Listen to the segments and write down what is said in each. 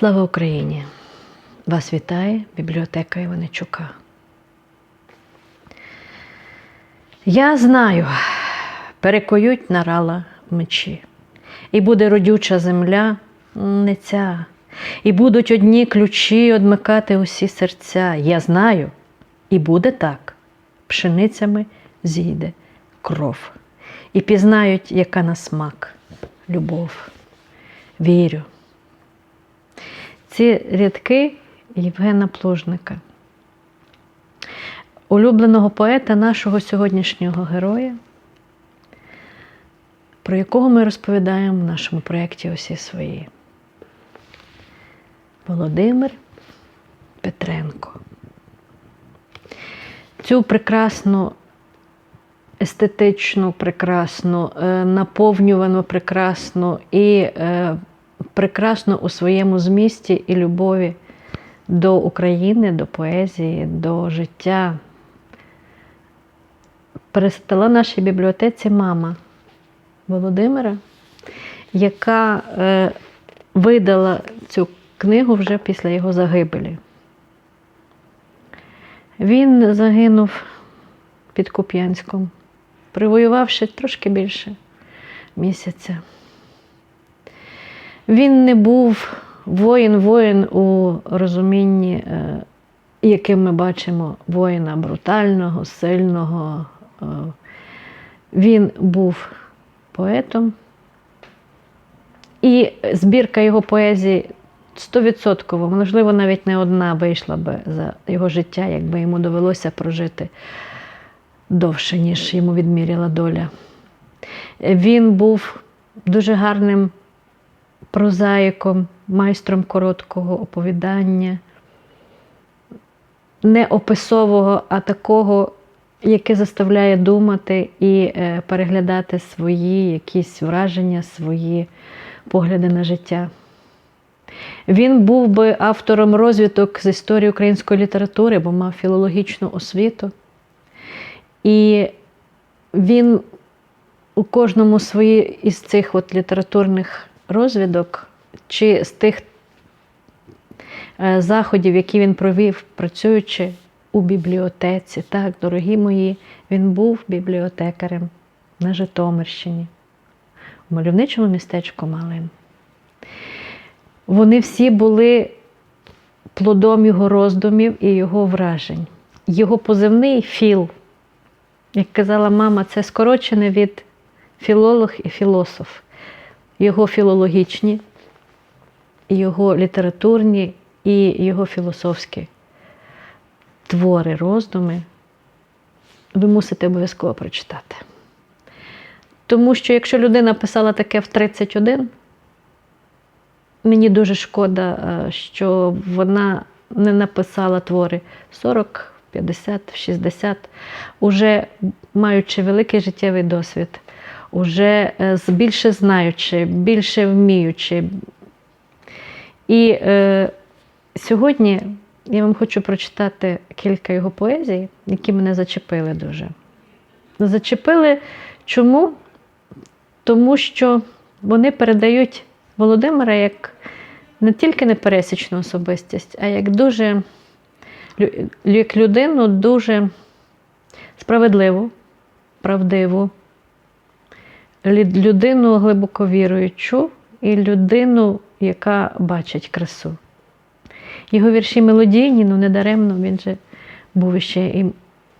Слава Україні! Вас вітає бібліотека Іваничука. Я знаю, перекоють нарала мечі, і буде родюча земля не ця, і будуть одні ключі одмикати усі серця. Я знаю, і буде так. Пшеницями зійде кров, і пізнають, яка на смак любов. Вірю. Ці рядки Євгена Плужника, улюбленого поета нашого сьогоднішнього героя, про якого ми розповідаємо в нашому проєкті усі свої. Володимир Петренко. Цю прекрасну, естетичну, прекрасну, е, наповнювану, прекрасну і е, прекрасно у своєму змісті і любові до України, до поезії, до життя. Перестала нашій бібліотеці мама Володимира, яка е, видала цю книгу вже після його загибелі. Він загинув під Куп'янськом, привоювавши трошки більше місяця. Він не був воїн-воїн у розумінні, е, яким ми бачимо воїна брутального, сильного. Е. Він був поетом, і збірка його поезії стовідсотково, можливо, навіть не одна вийшла би за його життя, якби йому довелося прожити довше, ніж йому відміряла доля. Він був дуже гарним прозаїком, майстром короткого оповідання, не описового, а такого, яке заставляє думати і е, переглядати свої якісь враження, свої погляди на життя. Він був би автором розвиток з історії української літератури, бо мав філологічну освіту. І він у кожному свої із цих от літературних розвідок, чи з тих е, заходів, які він провів, працюючи у бібліотеці. Так, дорогі мої, він був бібліотекарем на Житомирщині, у мальовничому містечку Малин. Вони всі були плодом його роздумів і його вражень. Його позивний філ, як казала мама, це скорочене від філолог і філософ. Його філологічні, його літературні і його філософські твори, роздуми ви мусите обов'язково прочитати. Тому що якщо людина писала таке в 31, Мені дуже шкода, е, що вона не написала твори 40, 50, 60, уже маючи великий життєвий досвід, уже е, більше знаючи, більше вміючи. І е, сьогодні я вам хочу прочитати кілька його поезій, які мене зачепили дуже. Зачепили чому? Тому що вони передають. Володимира як не тільки непересічну особистість, а як дуже як людину дуже справедливу, правдиву, людину глибоко віруючу і людину, яка бачить красу. Його вірші мелодійні, ну недаремно він же був ще і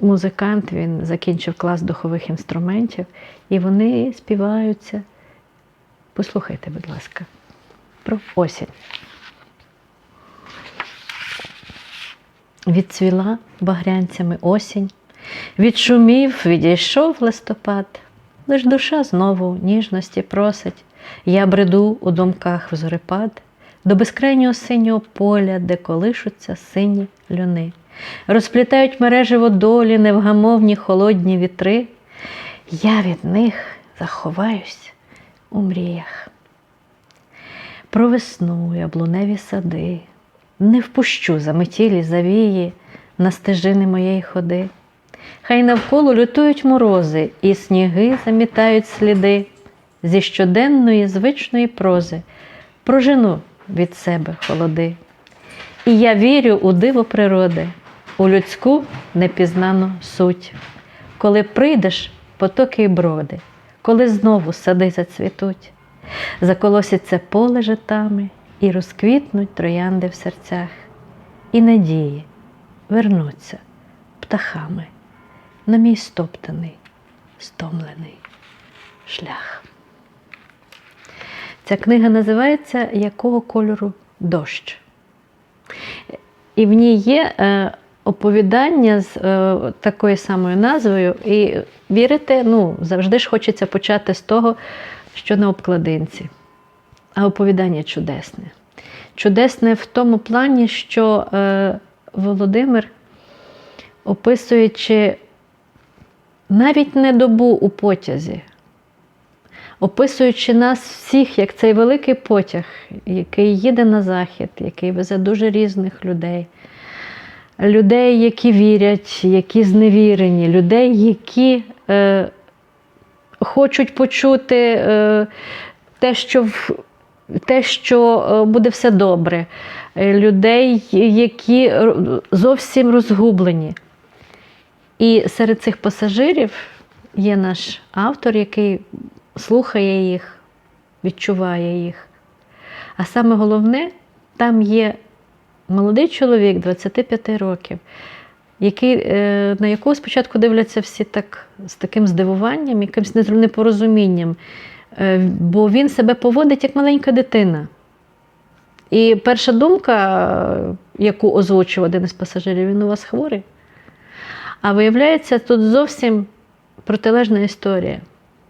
музикант, він закінчив клас духових інструментів, і вони співаються. Послухайте, будь ласка, про осінь. Відцвіла багрянцями осінь, відшумів, відійшов листопад, лиш душа знову ніжності просить. Я бреду у думках в зорепад до безкрайнього синього поля, де колишуться сині льони. Розплітають мереживо долі, невгамовні холодні вітри. Я від них заховаюсь у мріях. Про весну яблуневі сади, не впущу заметілі завії на стежини моєї ходи. Хай навколо лютують морози, і сніги замітають сліди зі щоденної звичної прози. Прожену від себе холоди. І я вірю у диво природи, у людську непізнану суть. Коли прийдеш, потоки й броди, коли знову сади зацвітуть, заколоситься поле житами і розквітнуть троянди в серцях, і надії вернуться птахами на мій стоптаний, стомлений шлях. Ця книга називається Якого кольору дощ? І в ній є е, оповідання з е, такою самою назвою. І вірите, ну, завжди ж хочеться почати з того, що на обкладинці. А оповідання чудесне. Чудесне в тому плані, що е, Володимир, описуючи навіть не добу у потязі, описуючи нас всіх як цей великий потяг, який їде на захід, який везе дуже різних людей. Людей, які вірять, які зневірені, людей, які е, хочуть почути е, те, що в, те, що е, буде все добре, Е, людей, які зовсім розгублені. І серед цих пасажирів є наш автор, який слухає їх, відчуває їх. А саме головне, там є молодий чоловік 25 років, який, е, на якого спочатку дивляться всі так, з таким здивуванням, якимось непорозумінням, е, бо він себе поводить як маленька дитина. І перша думка, яку озвучив один із пасажирів, він у вас хворий. А виявляється, тут зовсім протилежна історія.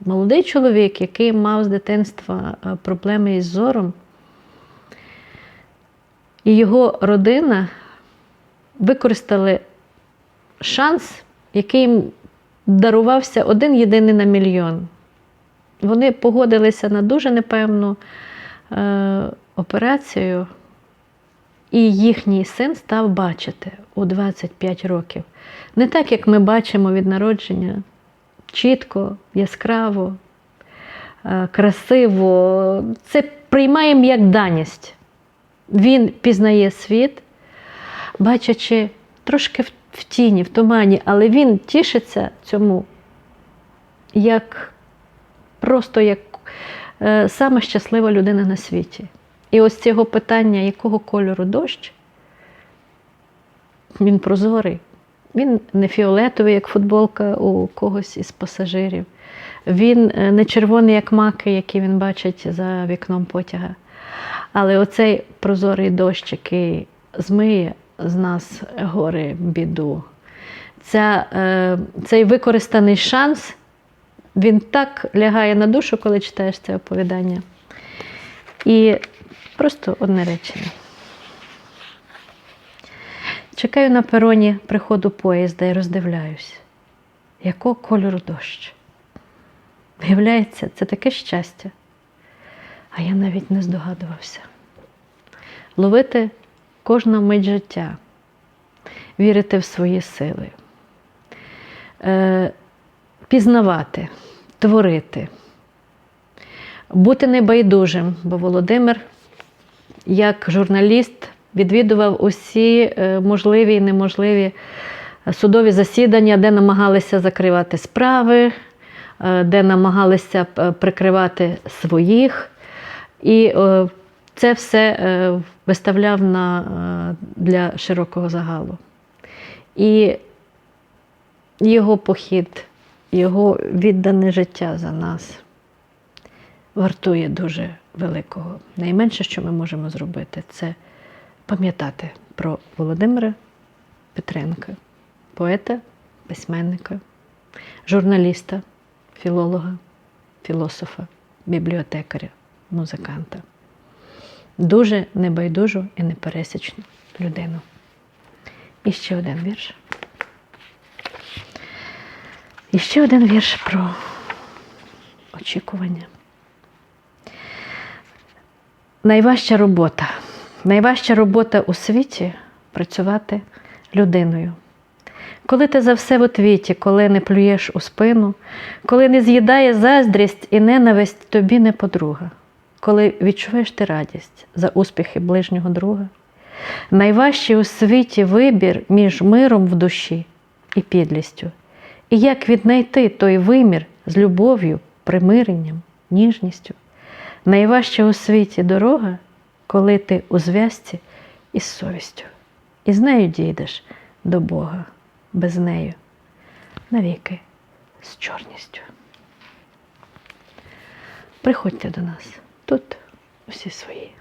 Молодий чоловік, який мав з дитинства е, проблеми із зором, і його родина використали шанс, який їм дарувався один єдиний на мільйон. Вони погодилися на дуже непевну е, операцію, і їхній син став бачити у 25 років. Не так, як ми бачимо від народження, чітко, яскраво, е, красиво. Це приймаємо як даність. Він пізнає світ, бачачи трошки в, тіні, в тумані, але він тішиться цьому як просто як е, сама щаслива людина на світі. І ось цього питання, якого кольору дощ, він прозорий. Він не фіолетовий, як футболка у когось із пасажирів. Він е, не червоний, як маки, які він бачить за вікном потяга. Але оцей прозорий дощ, який змиє з нас гори біду, ця, е, цей використаний шанс, він так лягає на душу, коли читаєш це оповідання. І просто одне речення. Чекаю на пероні приходу поїзда і роздивляюсь, якого кольору дощ. Виявляється, це таке щастя. А я навіть не здогадувався. Ловити кожну мить життя, вірити в свої сили, е, пізнавати, творити, бути небайдужим, бо Володимир, як журналіст, відвідував усі е, можливі і неможливі судові засідання, де намагалися закривати справи, е, де намагалися е, прикривати своїх. І е, це все е, виставляв на, е, для широкого загалу. І його похід, його віддане життя за нас вартує дуже великого. Найменше, що ми можемо зробити, це пам'ятати про Володимира Петренка, поета, письменника, журналіста, філолога, філософа, бібліотекаря, музиканта. Дуже небайдужу і непересічну людину. І ще один вірш. І ще один вірш про очікування. Найважча робота. Найважча робота у світі працювати людиною. Коли ти за все в отвіті, коли не плюєш у спину, коли не з'їдає заздрість і ненависть тобі не подруга, коли відчуваєш ти радість за успіхи ближнього друга. Найважчий у світі вибір між миром в душі і підлістю. І як віднайти той вимір з любов'ю, примиренням, ніжністю. Найважча у світі дорога, коли ти у зв'язці із совістю. І з нею дійдеш до Бога, без нею, навіки з чорністю. Приходьте до нас, тут усі свої.